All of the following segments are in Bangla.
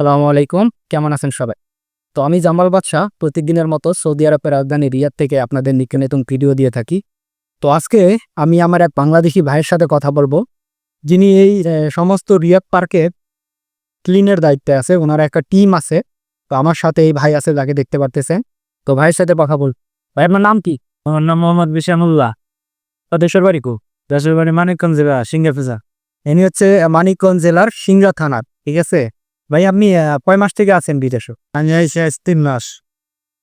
সালামু আলাইকুম কেমন আছেন সবাই? তো আমি জামাল বাদশাহ প্রতিদিনের মতো সৌদি আরবের রাজধানী রিয়াদ থেকে আপনাদের নিত্য নতুন ভিডিও দিয়ে থাকি। তো আজকে আমি আমার এক বাংলাদেশি ভাইয়ের সাথে কথা বলব। যিনি এই সমস্ত রিয়াদ পার্কের ক্লিনের দায়িত্বে আছে ওনার একটা টিম আছে। তো আমার সাথে এই ভাই আছে যাকে দেখতে পারতেছেন। তো ভাইয়ের সাথে কথা বল। ভাই আপনার নাম কি? আমার নাম মোহাম্মদ বিশামুল্লাহ দেশের বাড়ি কো? দেশের বাড়ি মানিকগঞ্জ জেলা সিঙ্গা ফেজা ইনি হচ্ছে মানিকগঞ্জ জেলার সিংড়া থানার ঠিক আছে? ভাই আপনি কয় মাস থেকে আছেন বিদেশে? আমি আজ তিন মাস।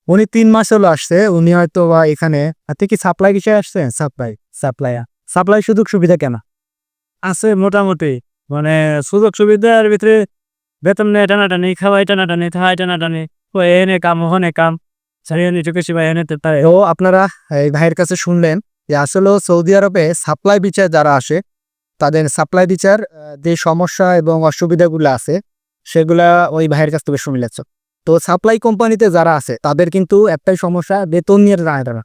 উনি তিন মাস হলো আসছে উনি হয়তো বা এখানে আপনি কি সাপ্লাই বিষয়ে আসছেন? সাপ্লাই সাপ্লাই সাপ্লাই সুযোগ সুবিধা কেন? আছে মোটামুটি মানে সুযোগ সুবিধার ভিতরে বেতন নেই টানাটানি খাওয়াই টানাটানি থাই টানাটানি ও এনে কাম ওখানে কাম এনে তো আপনারা এই ভাইয়ের কাছে শুনলেন যে আসলে সৌদি আরবে সাপ্লাই বিচার যারা আসে তাদের সাপ্লাই বিচার যে সমস্যা এবং অসুবিধাগুলো আছে সেগুলা ওই ভাইয়ের কাছ থেকে শুনলেছ তো সাপ্লাই কোম্পানিতে যারা আছে, তাদের কিন্তু একটাই সমস্যা, বেতন নিয়ে দাঁড়ায় তারা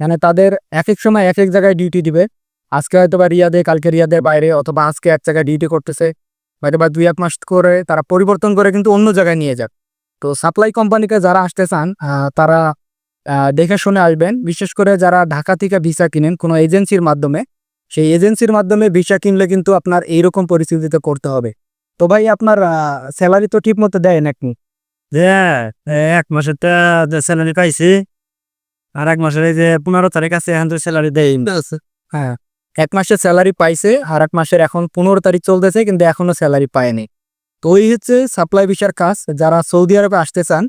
মানে তাদের এক এক সময় এক এক জায়গায় ডিউটি দিবে। আজকে হয়তো বা রিয়াদে, কালকে রিয়াদের বাইরে অথবা আজকে এক জায়গায় ডিউটি করতেছে। হয়তো বা দুই, এক মাস করে তারা পরিবর্তন করে কিন্তু অন্য জায়গায় নিয়ে যাক তো সাপ্লাই কোম্পানিকে যারা আসতে চান তারা দেখে শুনে আসবেন। বিশেষ করে যারা ঢাকা থেকে ভিসা কিনেন, কোনো এজেন্সির মাধ্যমে, সেই এজেন্সির মাধ্যমে ভিসা কিনলে কিন্তু আপনার এইরকম পরিস্থিতিতে করতে হবে। তো ভাই আপনার স্যালারি তো ঠিক মতো দেয়। নাকি এক মাসের টা স্যালারি পাইছি আর এক মাসের এই যে পনেরো তারিখ আছে এখন তো স্যালারি দেয় হ্যাঁ এক মাসের স্যালারি পাইছে আর এক মাসের এখন পনেরো তারিখ চলতেছে কিন্তু এখনও স্যালারি পায়নি। তো ওই হচ্ছে সাপ্লাই ভিসার কাজ যারা সৌদি আরবে আসতে চান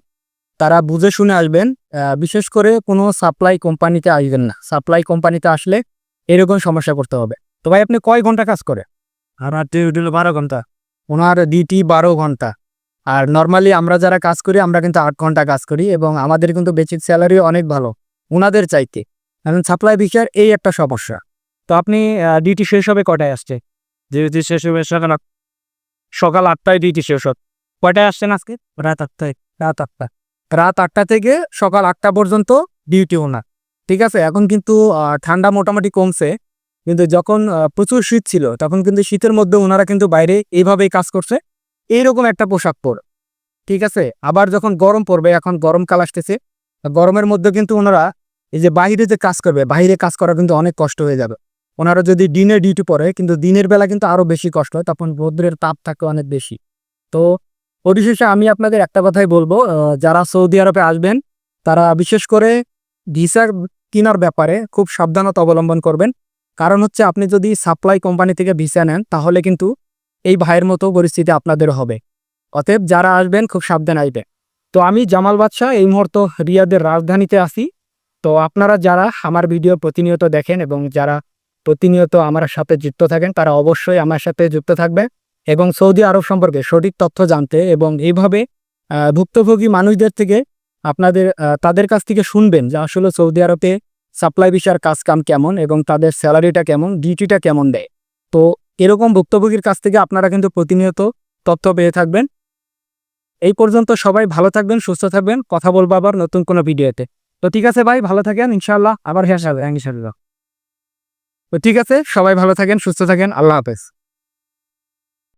তারা বুঝে শুনে আসবেন আহ, বিশেষ করে কোনো সাপ্লাই কোম্পানিতে আসবেন না। সাপ্লাই কোম্পানিতে আসলে এরকম সমস্যা করতে হবে। তো ভাই আপনি কয় ঘণ্টা কাজ করে আর আর বারো ঘণ্টা। ওনার ডিউটি বারো ঘণ্টা। আর নর্মালি আমরা যারা কাজ করি আমরা কিন্তু আট ঘণ্টা কাজ করি এবং আমাদের কিন্তু বেসিক স্যালারি অনেক ভালো ওনাদের চাইতে। কারণ সাপ্লাই ভিসার এই একটা সমস্যা। তো আপনি ডিউটি শেষ হবে কটায় আসছে? ডিউটি শেষ হবে সকাল সকাল আটটায় ডিউটি শেষ হবে। কয়টায় আসছেন আজকে? রাত আটটায় রাত আটটা। রাত আটটা থেকে সকাল আটটা পর্যন্ত ডিউটি ওনার। ঠিক আছে এখন কিন্তু ঠান্ডা মোটামুটি কমছে। কিন্তু যখন প্রচুর শীত ছিল, তখন কিন্তু শীতের মধ্যে ওনারা কিন্তু বাইরে এইভাবেই কাজ করছে। এইরকম একটা পোশাক পরে, ঠিক আছে? আবার যখন গরম পড়বে, এখন গরমকাল আসতেছে গরমের মধ্যে কিন্তু ওনারা এই যে বাইরে যে কাজ করবে বাইরে কাজ করা কিন্তু অনেক কষ্ট হয়ে যাবে। ওনারা যদি দিনে ডিউটি পড়ে, কিন্তু দিনের বেলা কিন্তু আরও বেশি কষ্ট হয়, তখন রৌদ্রের তাপ থাকে অনেক বেশি। তো পরিশেষে আমি আপনাদের একটা কথাই বলব যারা সৌদি আরবে আসবেন, তারা বিশেষ করে ভিসা কেনার ব্যাপারে খুব সাবধানতা অবলম্বন করবেন। কারণ হচ্ছে আপনি যদি সাপ্লাই কোম্পানি থেকে ভিসা নেন, তাহলে কিন্তু এই ভাইয়ের মতো পরিস্থিতি আপনাদের হবে। অতএব যারা আসবেন, খুব সাবধান আসবেন তো আমি জামাল বাদশাহ, এই মুহূর্ত রিয়াদের রাজধানীতে আছি। তো আপনারা যারা আমার ভিডিও প্রতিনিয়ত দেখেন এবং যারা প্রতিনিয়ত আমার সাথে যুক্ত থাকেন, তারা অবশ্যই আমার সাথে যুক্ত থাকবে এবং সৌদি আরব সম্পর্কে সঠিক তথ্য জানতে এবং এইভাবে ভুক্তভোগী মানুষদের থেকে আপনাদের তাদের কাছ থেকে শুনবেন যে আসলে সৌদি আরবে সাপ্লাই বিষয়ের কাজ কাম কেমন এবং তাদের স্যালারিটা কেমন, ডিউটিটা কেমন দেয়। তো এরকম ভুক্তভোগীর কাছ থেকে আপনারা কিন্তু প্রতিনিয়ত তথ্য পেয়ে থাকবেন। এই পর্যন্ত সবাই ভালো থাকবেন, সুস্থ থাকবেন। কথা বলব আবার নতুন কোনো ভিডিওতে। তো ঠিক আছে ভাই, ভালো থাকেন, ইনশাআল্লাহ। আবার হ্যাঁ ইনশাআল্লাহ। তো ঠিক আছে, সবাই ভালো থাকেন, সুস্থ থাকেন। আল্লাহ হাফেজ।